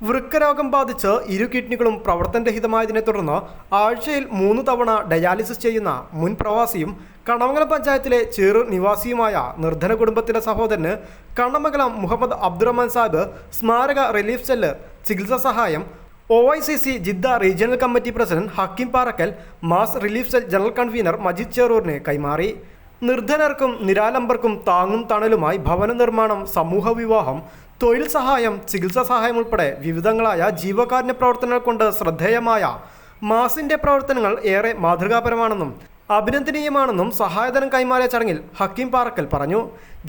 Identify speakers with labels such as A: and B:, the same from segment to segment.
A: വൃക്കരോഗം ബാധിച്ച് ഇരു കിഡ്നികളും പ്രവർത്തനരഹിതമായതിനെ തുടർന്ന് ആഴ്ചയിൽ മൂന്ന് തവണ ഡയാലിസിസ് ചെയ്യുന്ന മുൻ പ്രവാസിയും കണമംഗലം പഞ്ചായത്തിലെ ചെറു നിവാസിയുമായ നിർധന കുടുംബത്തിലെ സഹോദരന് കണ്ണമംഗലം മുഹമ്മദ് അബ്ദുറഹ്മാൻ സാബ് സ്മാരക റിലീഫ് സെല്ല് ചികിത്സാ സഹായം O I C C Jeddah regional committee president Hakkim Parakkal mass relief cell general convener Majid ചെറൂറിന് കൈമാറി. നിർധനർക്കും നിരാലംബർക്കും താങ്ങും തണലുമായി ഭവന നിർമ്മാണം സമൂഹ വിവാഹം തൊഴിൽ സഹായം ചികിത്സാ സഹായം ഉൾപ്പെടെ വിവിധങ്ങളായ ജീവകാരുണ്യ പ്രവർത്തനങ്ങൾ കൊണ്ട് ശ്രദ്ധേയമായ മാസിന്റെ പ്രവർത്തനങ്ങൾ ഏറെ മാതൃകാപരമാണെന്നും അഭിനന്ദനീയമാണെന്നും സഹായധനം കൈമാറിയ ചടങ്ങിൽ ഹക്കീം പാറക്കൽ പറഞ്ഞു.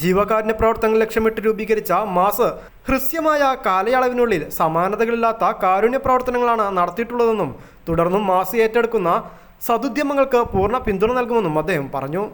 A: ജീവകാരുണ്യ പ്രവർത്തനങ്ങൾ ലക്ഷ്യമിട്ട് രൂപീകരിച്ച മാസ് ഹൃസ്യമായ കാലയളവിനുള്ളിൽ സമാനതകളില്ലാത്ത കാരുണ്യ പ്രവർത്തനങ്ങളാണ് നടത്തിയിട്ടുള്ളതെന്നും തുടർന്നും മാസ് ഏറ്റെടുക്കുന്ന സതുദ്യമങ്ങൾക്ക് പൂർണ പിന്തുണ നൽകുമെന്നും അദ്ദേഹം പറഞ്ഞു.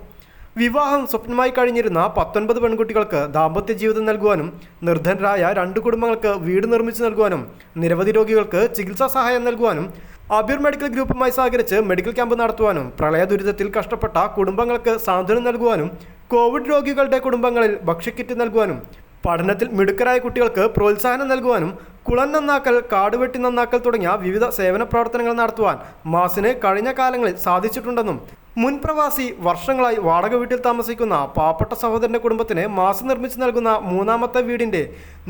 A: വിവാഹം സ്വപ്നമായി കഴിഞ്ഞിരുന്ന പത്തൊൻപത് പെൺകുട്ടികൾക്ക് ദാമ്പത്യ ജീവിതം നൽകുവാനും നിർധനരായ രണ്ട് കുടുംബങ്ങൾക്ക് വീട് നിർമ്മിച്ചു നൽകുവാനും നിരവധി രോഗികൾക്ക് ചികിത്സാ സഹായം നൽകുവാനും അബിർ മെഡിക്കൽ ഗ്രൂപ്പുമായി സഹകരിച്ച് മെഡിക്കൽ ക്യാമ്പ് നടത്തുവാനും പ്രളയ ദുരിതത്തിൽ കഷ്ടപ്പെട്ട കുടുംബങ്ങൾക്ക് സാന്ത്വനം നൽകുവാനും കോവിഡ് രോഗികളുടെ കുടുംബങ്ങളിൽ ഭക്ഷ്യക്കിറ്റ് നൽകുവാനും പഠനത്തിൽ മിടുക്കരായ കുട്ടികൾക്ക് പ്രോത്സാഹനം നൽകുവാനും കുളം നന്നാക്കൽ കാടുവെട്ടി നന്നാക്കൽ തുടങ്ങിയ വിവിധ സേവന പ്രവർത്തനങ്ങൾ നടത്തുവാൻ മാസിന് കഴിഞ്ഞ കാലങ്ങളിൽ സാധിച്ചിട്ടുണ്ടെന്നും മുൻ പ്രവാസി വർഷങ്ങളായി വാടക വീട്ടിൽ താമസിക്കുന്ന പാവപ്പെട്ട സഹോദരന്റെ കുടുംബത്തിന് മാസ് നിർമ്മിച്ചു നൽകുന്ന മൂന്നാമത്തെ വീടിന്റെ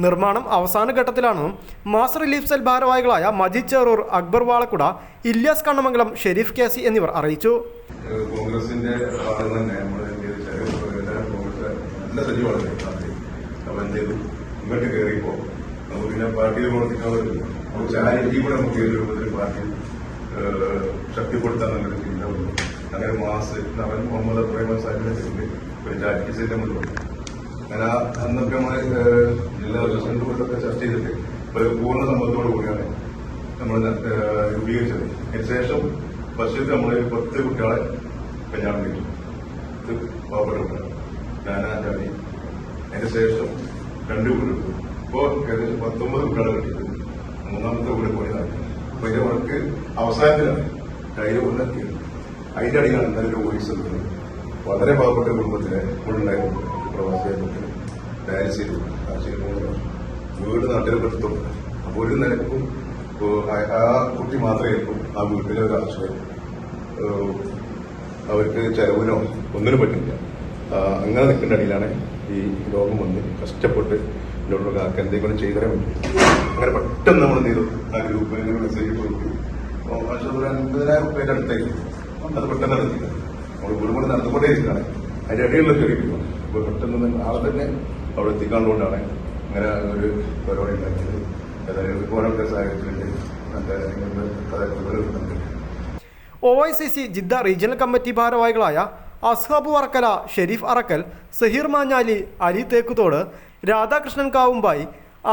A: നിർമ്മാണം അവസാന ഘട്ടത്തിലാണെന്നും മാസ് റിലീഫ് സെൽ ഭാരവാഹികളായ മജീദ് ചെറൂർ അക്ബർ വാളക്കുട ഇല്യാസ് കണ്ണമംഗലം ഷെരീഫ് കാസി എന്നിവർ അറിയിച്ചു.
B: കോൺഗ്രസിന്റെ പാർട്ടി ശക്തിപ്പെടുത്താൻ നല്ലൊരു ചിന്ത അങ്ങനെ മാസ് അവൻ മുഹമ്മദ് അബ്രഹിമൻ സാഹിബിന്റെ പേരിൽ ഒരു ചാറ്റ് സെന്റ് നമ്മൾ തുടങ്ങി അങ്ങനെ അന്നൊക്കെ നമ്മൾ ജില്ലാ പ്രസിഡന്റ് കൊണ്ടൊക്കെ ചർച്ച ചെയ്തിട്ട് ഒരു പൂർണ സമ്മതത്തോടു കൂടിയാണ് നമ്മൾ രൂപീകരിച്ചത്. അതിനുശേഷം വർഷത്തിൽ നമ്മൾ പത്ത് കുട്ടികളെ കല്യാണം കഴിച്ചു. ഇത് പാവപ്പെട്ട കുട്ടികൾ ഞാനാ ജാതി. അതിന് ശേഷം രണ്ട് കുട്ടികൾ ഇപ്പോൾ ഏകദേശം പത്തൊമ്പത് കുട്ടികളെ കിട്ടിയിട്ടുണ്ട്. മൂന്നാമത്തെ വീട് പോയതാണ്. അപ്പൊ ഇതിന്റെ വർക്ക് അവസാനത്തിലാണ്. കയ്യിൽ കൊണ്ടെത്തിയത് അതിന്റെ അടിയിലാണ് നല്ലൊരു വോയിസ് ഉണ്ട്. വളരെ പാവപ്പെട്ട കുടുംബത്തിലെ ഉണ്ടായിരുന്നു പ്രവാസികൾക്ക് കുട്ടികൾ ഡയാലിസ് ചെയ്തു വീട് നാട്ടിൽ അപ്പോൾ അപ്പൊ ഒരു നിലക്കും ആ- കുട്ടി മാത്രമായിരിക്കും ആ വീട്ടിലെ ഒരു ആശ്രയം അവർക്ക് ചെലവിനോ ഒന്നിനും പറ്റില്ല. അങ്ങനെ നിൽക്കേണ്ട അടിയിലാണ് ഈ രോഗം വന്ന് കഷ്ടപ്പെട്ട് ഇതിലോട്ടുള്ള ആൾക്ക് എന്തെങ്കിലും ചെയ്തു തരാൻ പറ്റും. അങ്ങനെ പെട്ടെന്ന് നമ്മൾ എന്ത് ചെയ്തു? ആ ഗ്രൂപ്പിൽ മെസ്സേജ് കൊടുത്തു. അൻപതിനായിരം റുപ്യയുടെ അടുത്തേക്ക് അത് പെട്ടെന്ന് നടത്തില്ല നമ്മൾ ഒരുപാട് നടന്നുകൊണ്ടേ ഇരിക്കുകയാണ് അതിന്റെ ഇടയിലുള്ള ചെറിയ അപ്പോൾ പെട്ടെന്ന് ആളെ തന്നെ അവിടെ എത്തിക്കാനുള്ളതുകൊണ്ടാണ് അങ്ങനെ ഒരു പരിപാടി ഉണ്ടാക്കിയത്. ഏതായാലും ആൾക്കാർ സഹായിച്ചിട്ടുണ്ട് നല്ല
A: O I C C Jeddah regional committee ഭാരവാഹികളായ അസ്ഹബു അറക്കല ഷെരീഫ് അറക്കൽ സഹീർ മാഞ്ഞാലി അലി തേക്കുതോട് രാധാകൃഷ്ണൻ കാവുമ്പായി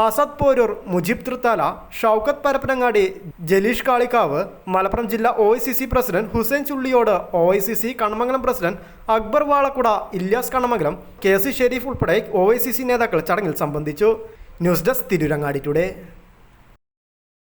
A: ആസാദ് പോരൂർ മുജീബ് തൃത്താല ഷൗക്കത്ത് പരപ്പനങ്ങാടി ജലീഷ് കാളിക്കാവ് മലപ്പുറം ജില്ലാ O president Hussain Chulliyode O Kannamangalam president Akbar Valakkuda Ilyas Kannamangalam K C Sherif ഉൾപ്പെടെ ഒ നേതാക്കൾ ചടങ്ങിൽ സംബന്ധിച്ചു. News desk Tirurangadi today.